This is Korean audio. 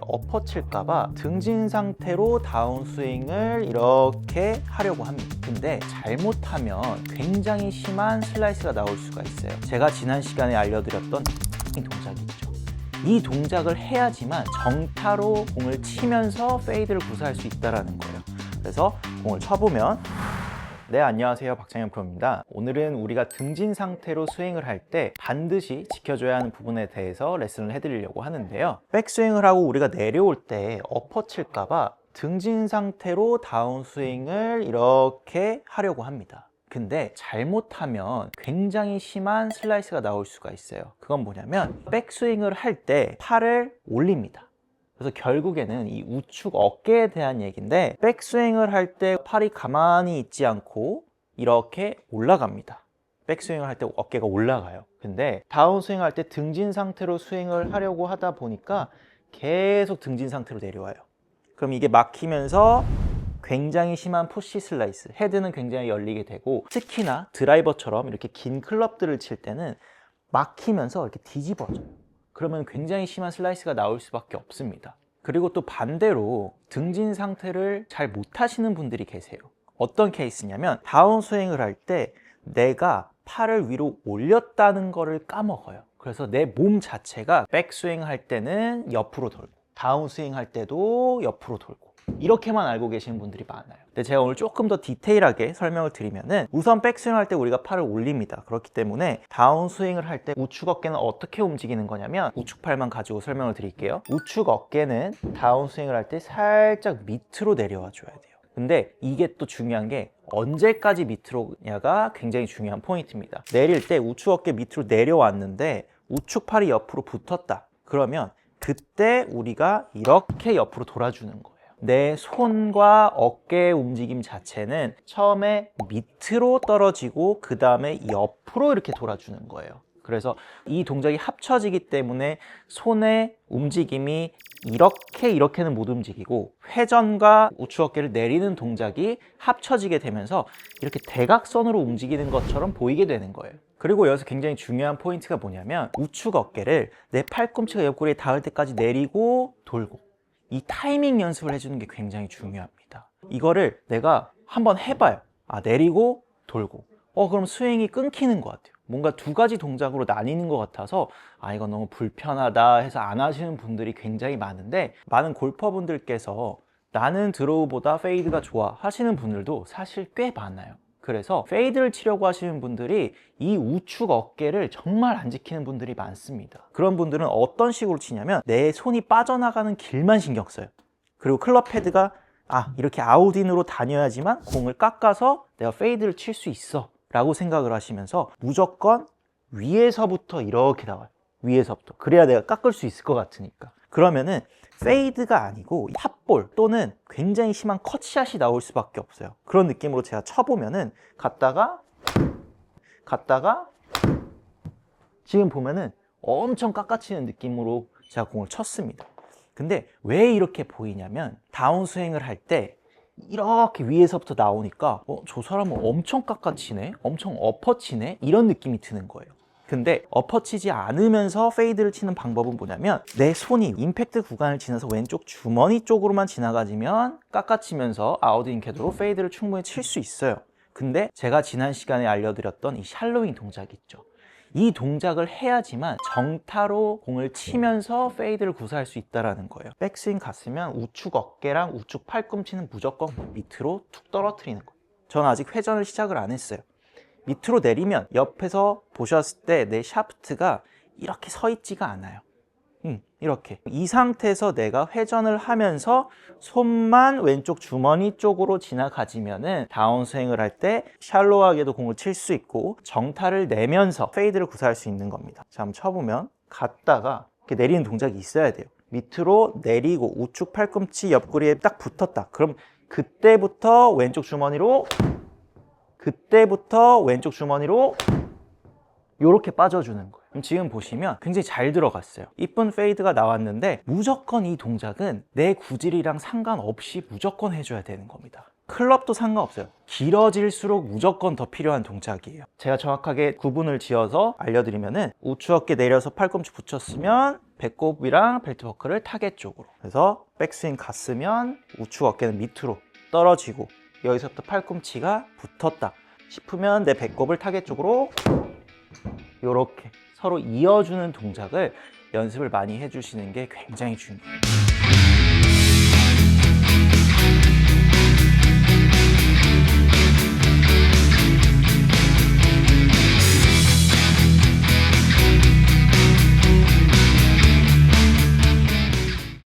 엎어 칠까봐 등진 상태로 다운스윙을 이렇게 하려고 합니다. 근데 잘못하면 굉장히 심한 슬라이스가 나올 수가 있어요. 제가 지난 시간에 알려드렸던 이 동작이 있죠. 이 동작을 해야지만 정타로 공을 치면서 페이드를 구사할 수 있다는 거예요. 그래서 공을 쳐보면 네, 안녕하세요. 박창현 프로입니다. 오늘은 우리가 등진 상태로 스윙을 할 때 반드시 지켜줘야 하는 부분에 대해서 레슨을 해드리려고 하는데요. 백스윙을 하고 우리가 내려올 때 엎어 칠까봐 등진 상태로 다운스윙을 이렇게 하려고 합니다. 근데 잘못하면 굉장히 심한 슬라이스가 나올 수가 있어요. 그건 뭐냐면 백스윙을 할 때 팔을 올립니다. 그래서 결국에는 이 우측 어깨에 대한 얘기인데 백스윙을 할 때 팔이 가만히 있지 않고 이렇게 올라갑니다. 백스윙을 할 때 어깨가 올라가요. 근데 다운스윙 할 때 등진 상태로 스윙을 하려고 하다 보니까 계속 등진 상태로 내려와요. 그럼 이게 막히면서 굉장히 심한 푸시 슬라이스, 헤드는 굉장히 열리게 되고 특히나 드라이버처럼 이렇게 긴 클럽들을 칠 때는 막히면서 이렇게 뒤집어져요. 그러면 굉장히 심한 슬라이스가 나올 수밖에 없습니다. 그리고 또 반대로 등진 상태를 잘 못하시는 분들이 계세요. 어떤 케이스냐면 다운스윙을 할 때 내가 팔을 위로 올렸다는 거를 까먹어요. 그래서 내 몸 자체가 백스윙 할 때는 옆으로 돌고 다운스윙 할 때도 옆으로 돌고 이렇게만 알고 계시는 분들이 많아요. 근데 제가 오늘 조금 더 디테일하게 설명을 드리면은 우선 백스윙 할 때 우리가 팔을 올립니다. 그렇기 때문에 다운스윙을 할 때 우측 어깨는 어떻게 움직이는 거냐면 우측 팔만 가지고 설명을 드릴게요. 우측 어깨는 다운스윙을 할 때 살짝 밑으로 내려와 줘야 돼요. 근데 이게 또 중요한 게 언제까지 밑으로냐가 굉장히 중요한 포인트입니다. 내릴 때 우측 어깨 밑으로 내려왔는데 우측 팔이 옆으로 붙었다. 그러면 그때 우리가 이렇게 옆으로 돌아주는 거예요. 내 손과 어깨의 움직임 자체는 처음에 밑으로 떨어지고 그 다음에 옆으로 이렇게 돌아주는 거예요. 그래서 이 동작이 합쳐지기 때문에 손의 움직임이 이렇게 이렇게는 못 움직이고 회전과 우측 어깨를 내리는 동작이 합쳐지게 되면서 이렇게 대각선으로 움직이는 것처럼 보이게 되는 거예요. 그리고 여기서 굉장히 중요한 포인트가 뭐냐면 우측 어깨를 내 팔꿈치가 옆구리에 닿을 때까지 내리고 돌고 이 타이밍 연습을 해주는 게 굉장히 중요합니다. 이거를 내가 한번 해봐요. 아, 내리고 돌고. 어, 그럼 스윙이 끊기는 것 같아요. 뭔가 두 가지 동작으로 나뉘는 것 같아서 아, 이거 너무 불편하다 해서 안 하시는 분들이 굉장히 많은데 많은 골퍼분들께서 나는 드로우보다 페이드가 좋아 하시는 분들도 사실 꽤 많아요. 그래서 페이드를 치려고 하시는 분들이 이 우측 어깨를 정말 안 지키는 분들이 많습니다. 그런 분들은 어떤 식으로 치냐면 내 손이 빠져나가는 길만 신경 써요. 그리고 클럽 헤드가 아 이렇게 아웃인으로 다녀야지만 공을 깎아서 내가 페이드를 칠 수 있어 라고 생각을 하시면서 무조건 위에서부터 이렇게 나와요. 위에서부터. 그래야 내가 깎을 수 있을 것 같으니까. 그러면은 페이드가 아니고 탑볼 또는 굉장히 심한 컷샷이 나올 수밖에 없어요. 그런 느낌으로 제가 쳐보면은 갔다가 갔다가 지금 보면은 엄청 깎아치는 느낌으로 제가 공을 쳤습니다. 근데 왜 이렇게 보이냐면 다운 스윙을 할 때 이렇게 위에서부터 나오니까 어, 저 사람은 엄청 깎아치네 엄청 엎어치네 이런 느낌이 드는 거예요 근데 엎어치지 않으면서 페이드를 치는 방법은 뭐냐면 내 손이 임팩트 구간을 지나서 왼쪽 주머니 쪽으로만 지나가지면 깎아치면서 아웃인 캐드로 페이드를 충분히 칠 수 있어요 근데 제가 지난 시간에 알려드렸던 이 샬로잉 동작 있죠 이 동작을 해야지만 정타로 공을 치면서 페이드를 구사할 수 있다는 거예요. 백스윙 갔으면 우측 어깨랑 우측 팔꿈치는 무조건 밑으로 툭 떨어뜨리는 거예요. 저는 아직 회전을 시작을 안 했어요. 밑으로 내리면 옆에서 보셨을 때 내 샤프트가 이렇게 서 있지가 않아요. 음, 이렇게. 이 상태에서 내가 회전을 하면서 손만 왼쪽 주머니 쪽으로 지나가지면은 다운스윙을 할 때 샬로하게도 공을 칠 수 있고 정타를 내면서 페이드를 구사할 수 있는 겁니다. 자, 한번 쳐보면 갔다가 이렇게 내리는 동작이 있어야 돼요. 밑으로 내리고 우측 팔꿈치 옆구리에 딱 붙었다. 그럼 그때부터 왼쪽 주머니로 그때부터 왼쪽 주머니로 이렇게 빠져주는 거예요. 지금 보시면 굉장히 잘 들어갔어요. 이쁜 페이드가 나왔는데 무조건 이 동작은 내 구질이랑 상관없이 무조건 해줘야 되는 겁니다. 클럽도 상관없어요. 길어질수록 무조건 더 필요한 동작이에요. 제가 정확하게 구분을 지어서 알려드리면 은 우측 어깨 내려서 팔꿈치 붙였으면 배꼽이랑 벨트 버클을 타겟 쪽으로. 그래서 백스윙 갔으면 우측 어깨는 밑으로 떨어지고 여기서부터 팔꿈치가 붙었다 싶으면 내 배꼽을 타겟 쪽으로 이렇게 서로 이어주는 동작을 연습을 많이 해주시는 게 굉장히 중요해요.